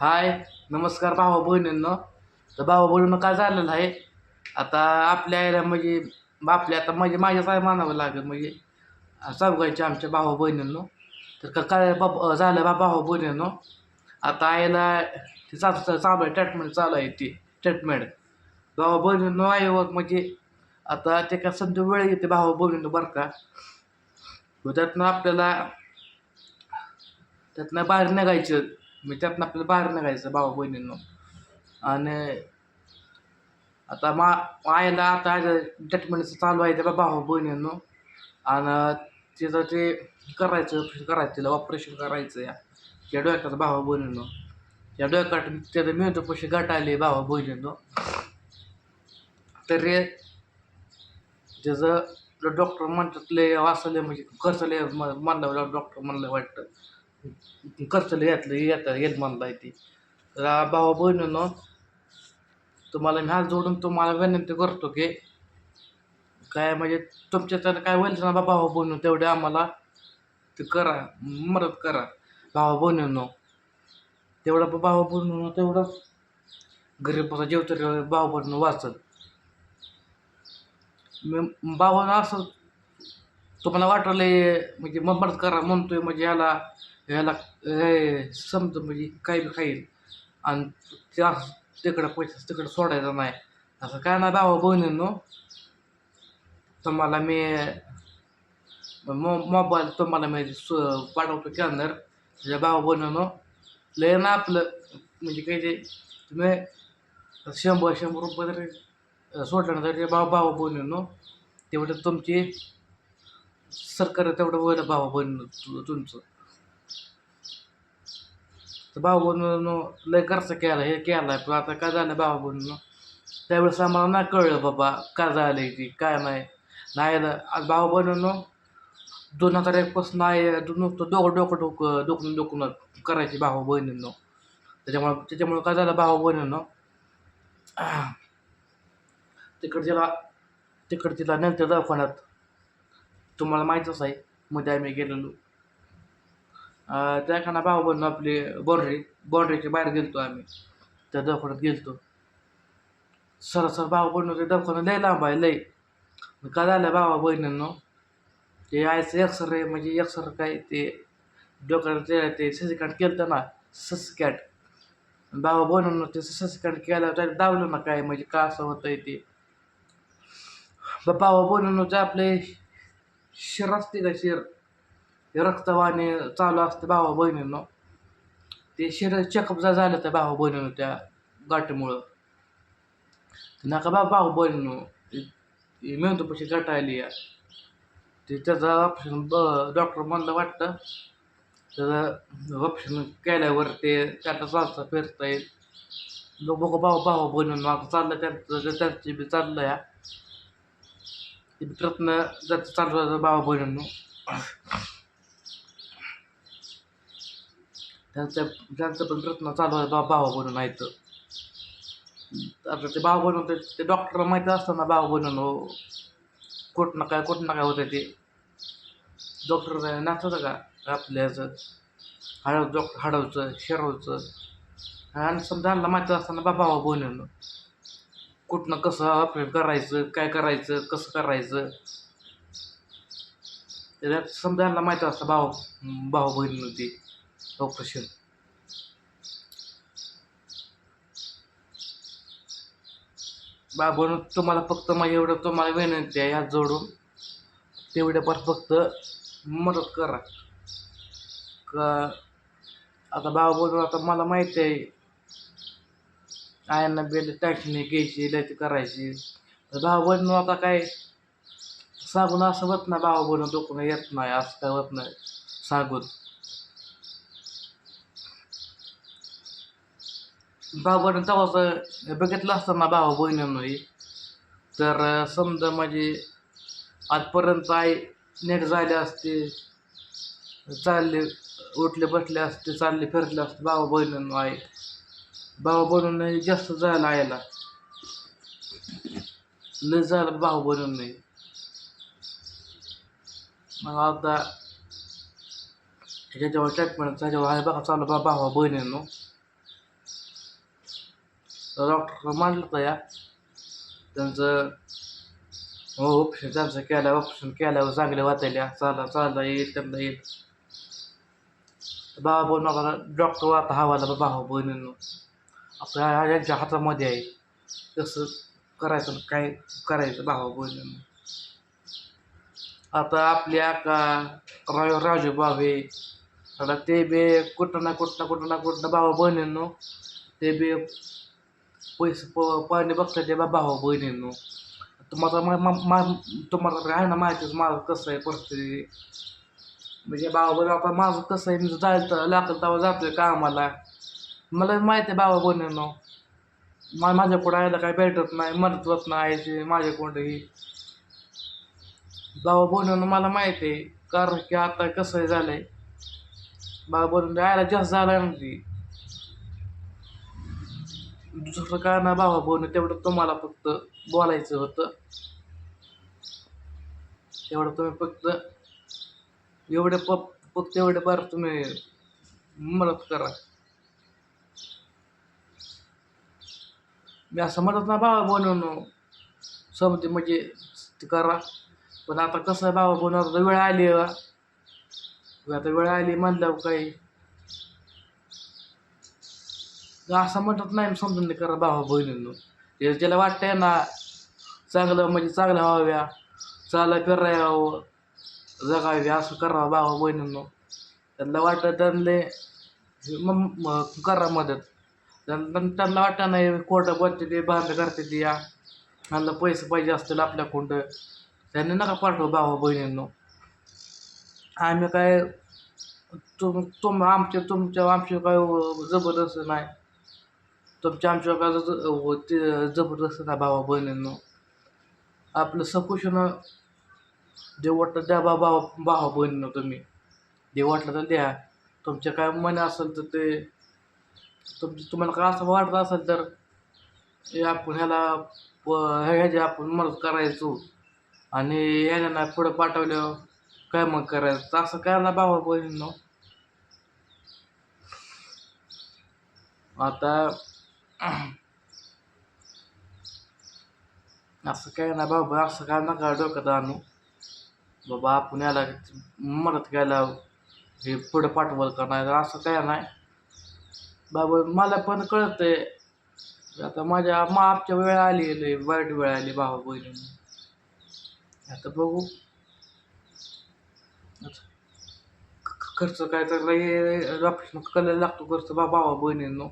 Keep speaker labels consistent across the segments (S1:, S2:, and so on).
S1: हाय नमस्कार भावा बहिणींनो. तर भावा बहिणीनं काय झालेलं आहे? आता आपल्या आईला म्हणजे आपल्या आता म्हणजे माझ्या काय मानावं लागेल म्हणजे चौघांच्या आमच्या भावा बहिणींनो. तर का काय बाबा झालं बा भावा बहिणींनो? आता आईला ती चालू चालू आहे ट्रीटमेंट चालू आहे ती ट्रीटमेंट भावा बहिणींनो आईवर म्हणजे आता ते का सध्या वेळ येते भावा बहिणींनो बरं का? मग त्यातनं आपल्याला त्यातनं बाहेर निघायचं. मी त्यातनं आपल्याला बाहेर निघायचं भावा बहिणींनो. आणि आता मा आईला आता ट्रीटमेंटचं चालू आहे त्या भावा बहिणींनो. आणि तिचं ते करायचं ऑपरेशन करायचं तिला ऑपरेशन करायचं या त्या डोक्याचं भावा बहिणींनो. या डोक्यात त्याचं मिळतो पैसे गाठ आले भावा बहिणींनो. तरी त्याचं डॉक्टर म्हणतात लय वाचले म्हणजे खर्च लय म्हणलं डॉक्टर म्हणलं वाटतं. खर्च लय यातलं येतात यजमानला आहे ती. तर भावा बहिणीनं तुम्हाला मी हात जोडून तुम्हाला विनंती करतो की काय म्हणजे तुमच्या तर काय होईल ना भावा बहिणी तेवढे आम्हाला ते करा मदत करा. भावा बहिणीनं तेवढं भावा बहिणीनं तेवढंच गरीबाचा जेव तरी भावा बहिणीनं वाचल. मी भावानं असं तुम्हाला वाटलं म्हणजे मदत करा म्हणतोय म्हणजे याला याला हे समजा म्हणजे काही बी खाईल आणि त्या असं तिकडं पैसा तिकडं सोडायचा नाही. असं काय ना भावा बहिणींनो. तुम्हाला मी मो मोबाईल तुम्हाला मी सु पाठवतो कॅनर त्याच्या भावा बहिणींनो. लय ना आपलं म्हणजे काही ते तुम्ही शंभर शंभर रुपये तरी सोडल्यानंतर भाव भावा बहिणींनो. तेवढं तुमची सरकार तेवढं होईल भावा बहिणी तुमचं. तर भाऊ लय खर्च केला हे केला पण आता काय झालं भाऊ त्यावेळेस आम्हाला नाही कळलं बाबा काय झालं ती काय नाही. नाही आज भाऊ दोन हजार एकपासून आहे नुसतं डोकं डोकं डोकं डोकून डोकून करायची भाऊ बहिणींनो. त्याच्यामुळं त्याच्यामुळं काय झालं भाऊ तिला तिकडच्याला तिला नंतर दवाखान्यात. तुम्हाला माहीतच आहे मध्ये आम्ही गेलेलो. त्या भाऊ बहिण आपली बाँड्री बाँड्रीच्या बाहेर गेलतो आम्ही. त्या दवाखान्यात गेलतो. सर सर भाऊ बहिण ते दवाखान्यात लय लांब आहे लय. का झालं भावा बहिणींनो ते आयचं एक्सरे म्हणजे एक्सरे काय ते डोक्याला ते ते केलं ना ससकॅट भावा बहिणींनो ते ससिकॅट केलं तर दावलं ना काय म्हणजे का असं होतंय ते. भावा बहिणींनो जे आपले शिर असते का शिर? रक्तवाणी चालू असते भावा बहिणींनो. ते शरीर चेकअप जर झालं तर भावा बहिणीनं त्या गाठीमुळं. नका बा भाऊ बहिणीनं मिळतो पैसे आली या. ते त्याचा ऑप्शन ब डॉक्टर म्हणलं वाटतं. त्याचं ऑप्शन केल्यावर ते त्याचा चालता फिरता येईल. लोक बघ भाऊ भाऊ बहिणीनं आता चाललं त्यांचं त्यांची बी चाललं या. ते प्रयत्न जात चालू भावा बहिणीनं. त्यांच्या त्यांचं पण प्रयत्न चालू आहे बा भावा बनून आहेत. आता ते भाव बनवून ते ते डॉक्टरला माहिती असताना भाऊ भाव बनवून हो. कुठं काय कुठं काय होतं ते. डॉक्टर नाचतं का? आपल्याचं हळद डॉक्टर हाडवचं शेरवचं आणि समजा त्यांना माहिती असताना बा भावा बनवून कुठनं कसं ऑपरेट करायचं काय करायचं कसं करायचं. त्याच्यात समजा त्यांना माहिती असतं भाऊ भाऊ बहिणीनं ते. ऑपरेशन बाबांनो तुम्हाला फक्त माझ्या एवढं तुम्हाला विनंती आहे ह्यात जोडून तेवढ्या पर फक्त मदत करा. का आता बाबा बोलून आता मला माहिती आहे आयांना बेल टाकणे घ्यायची लय करायची. तर भाऊ आता काय सांगून असं होत नाही भाऊ बनून दुखणं येत नाही असं काय होत नाही सांगून भाऊ बहिणी तेव्हाच बघितलं असतं ना भाऊ तर समजा म्हणजे आजपर्यंत आई नेट झाले असते चालले उठले बसले असते चालले फिरले असते भावा बहिणींनो आई. भावा बहिणींना जास्त जायला आयला लय झालं भाऊ बहिणींना. मग आता त्याच्यावर ट्रीटमेंट त्याच्यावर आहे बघा चालू बा भावा बहिणींनो. डॉक्टर मानलं तया या. त्यांचं हो ऑप्शन त्यांचं केलं ऑप्शन केल्यावर चांगले वाचायला चाला चालला येईल त्यांना येईल. बाबा बहिण आता डॉक्टर आता हवाला बाबा बहिणींनो. आपल्या यांच्या हातामध्ये आहे. कसं करायचं काय करायचं भावा बहिणींनो. आता आपल्या का रा राजू बाबे आता ते बी कुठं ना कुठं ना कुठं ना कुठं भावा बहिणींनो. ते बी पैसे प पाणी बघतात ते बा भावा बहिणींनो तुम्हाला मा मा मा- तुम्हाला आहे ना माहितीच माझं कसं आहे परिस्थिती म्हणजे बाबा बहिण आता माझं कसं आहे मी जायचं लागलं तेव्हा जातोय कामाला मला माहिती आहे बाबा बहिणींनो मा माझ्या पुढं आयला काय भेटत नाही मदत नाही आईची माझ्या कोणतंही भावा बहिणींनो मला माहिती आहे कारण की आता कसं झालं आहे बाबा बहिणी आयला जास्त झालं आहे ना ती दुसरं का ना भावा भाऊ तेवढं तुम्हाला फक्त बोलायचं होतं. तेवढं तुम्ही फक्त एवढे प फक्त एवढे बरं तुम्ही मदत करा. मी असं म्हणत ना भावा बनवून समजे म्हणजे ते करा. पण आता कसं आहे भावा बनवून आता वेळ आली आहे. बा. आता वेळ आली म्हणल्यावर काही असं म्हणत नाही समजून नाही करा भावा बहिणींनो. हे ज्याला वाटतंय ना चांगलं म्हणजे चांगलं व्हाव्या चाला फिरावं जगाव्या असं करावं भावा बहिणींनो. त्यांना वाटतं त्यांना मग मग करा मदत. त्यांना त्यांना वाटतं नाही खोटं बनते ते बांध करते ते या. त्यांना पैसे पाहिजे असतील आपल्याकडं त्यांनी नका पाठवू भावा बहिणींनो. आम्ही काय तुम तुम आमचे तुमच्या आमचे काय जबरदस्त नाही. तुमच्या आमच्या काय ज- ते जबरदस्त नाही भावा बहिणींनो. आपलं सकुशनं जे वाटतं द्या बा भावा भावा बहिणींनो तुम्ही. जे वाटलं तर द्या. तुमच्या काय मन असेल तर ते तुमचं तुम्हाला काय असं वाटत असेल तर हे आपण ह्याला प ह्याची आपण मदत करायचो. आणि ह्याला पुढं पाठवलं काय मग करायचं? असं काय ना भावा बहिणींनो? आता असं काय ना बाबा असं काय नका डोक्यात आणू बाबा आपण याला मदत घ्यायला हे पुढं पाठवलं का नाही असं काय नाही बाबा मला पण कळतंय आता माझ्या मागच्या वेळ आली लय वाईट वेळ आली भावा बहिणींनी आता बघू खर्च काय तर ऑपरेशन करायला लागतो खर्च बाबा भावा बहिणींनो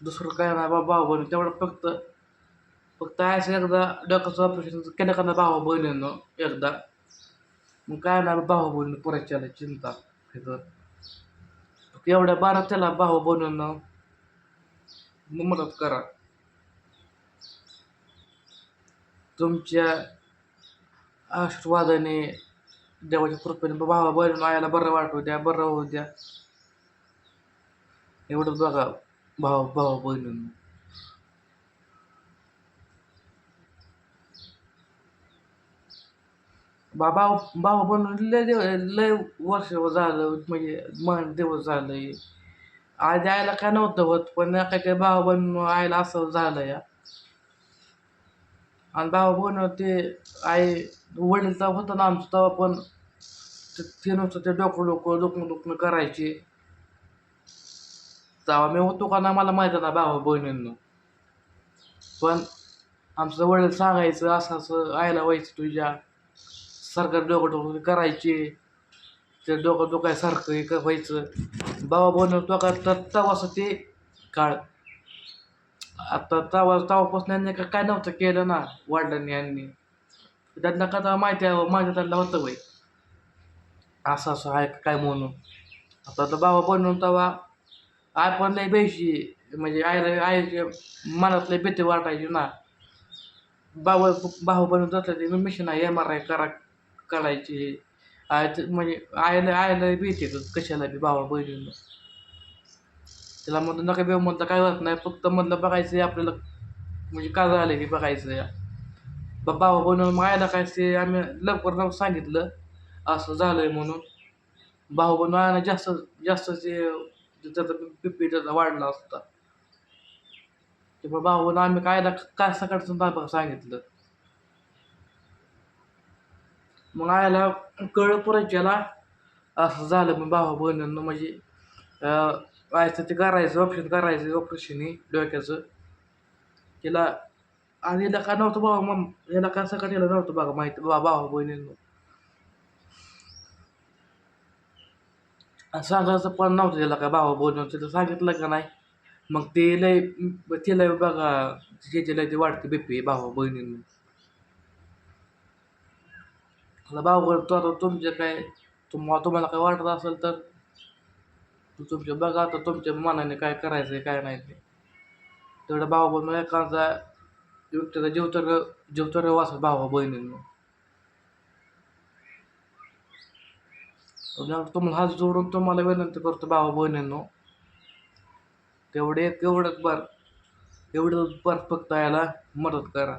S1: दुसरं काय नाही बा भाऊ बहिणी तेवढं फक्त फक्त असं एकदा डोक्याचं ऑपरेशन केलं का नाही भावा बहिणीनं एकदा. मग काय नाही भावा बहिणी पुरायच्या चिंता फिकर फक्त एवढ्या बारा त्याला भावा बहिणीनं मग मदत करा. तुमच्या आशीर्वादाने देवाच्या कृपेने भावा बहिणी आयाला बरं वाटू द्या बरं होऊ द्या. एवढंच बघा. भाऊ भावा बहिणींनो बाबा भाऊ बहिणी लय दिव लय वर्ष झालं म्हणजे मन दिवस झालं आधी आयला काय नव्हतं होत पण काय काय भावा बहिणी आईला असं झालं या आणि भावा बहिणी ते आई वडील तेव्हा होतं ना आमचं तेव्हा पण ते ते नुसतं ते डोकं डोकं दुखणं दुखणं करायचे तेव्हा मी होतो का ना मला माहीत ना भावा बहिणींनो. पण आमचं वडील सांगायचं असं असं आयला व्हायचं तुझ्या. सरकार डोकं डोकं करायचे. ते डोकं डोकायसारखं हे क- व्हायचं. बाबा बहिणी तो का तर तवाचं ते काळ. आता तवा तवापासून यांनी का काय नव्हतं केलं ना वडिलांनी यांनी. त्यांना का माहिती आहे माझ्या त्यांना होतं बाई. असं असं आहे का काय म्हणून. आता तर बाबा बनवून तवा आय पण लय बेशी म्हणजे आईला आईच्या मनातले भीती वाटायची ना. बाबा भाऊ बनवून जातलं ते मिशन आहे एम आर आय करा करायची. ते- म्हणजे आईला आयला भीती का कशाला बी भावा बहिणीनं. त्याला म्हणतो नका बेव म्हणलं काय होत नाही फक्त म्हणलं बघायचं आहे आपल्याला म्हणजे का झालं की बघायचं या बाबा बनवून मग आयला काय ते आम्ही लवकर जाऊन सांगितलं असं झालंय म्हणून. भाऊ बनवून आयला जास्त जास्त ते त्याचा पिपी त्याचा वाढला असता. त्यामुळे भाऊनं आम्ही कायला काय सकाळचं दाबा सांगितलं. मग आयला कळ पुरायच्याला असं झालं मग भावा बहिणींना म्हणजे व्हायचं ते करायचं ऑपरेशन करायचं ऑपरेशन डोक्याचं. तिला आणि याला काय नव्हतं भाऊ मग याला काय सकाळी नव्हतं बघा माहिती बाबा भावा बहिणींना. सांगायचं पण नव्हतं त्याला काय भावा बोलून तिला सांगितलं का नाही? मग ते लय तिला बघा तिचे लय ते वाढते बीपी भावा बहिणींनी. आता भाऊ तो आता तुमचे काय तुम्हाला तुम्हाला काय वाटत असेल तर तू तुमच्या बघा आता तुमच्या मनाने काय करायचं आहे काय नाही ते. तेवढं भाऊ बहिण एखादा व्यक्तीचा जीव तर जीव तर वाचत भावा बहिणींना. तुम्हाला हात जोडून तुम्हाला विनंती करतो भावा बहिणींनो. तेवढे एवढंच बर एवढं बर फक्त यायला मदत करा.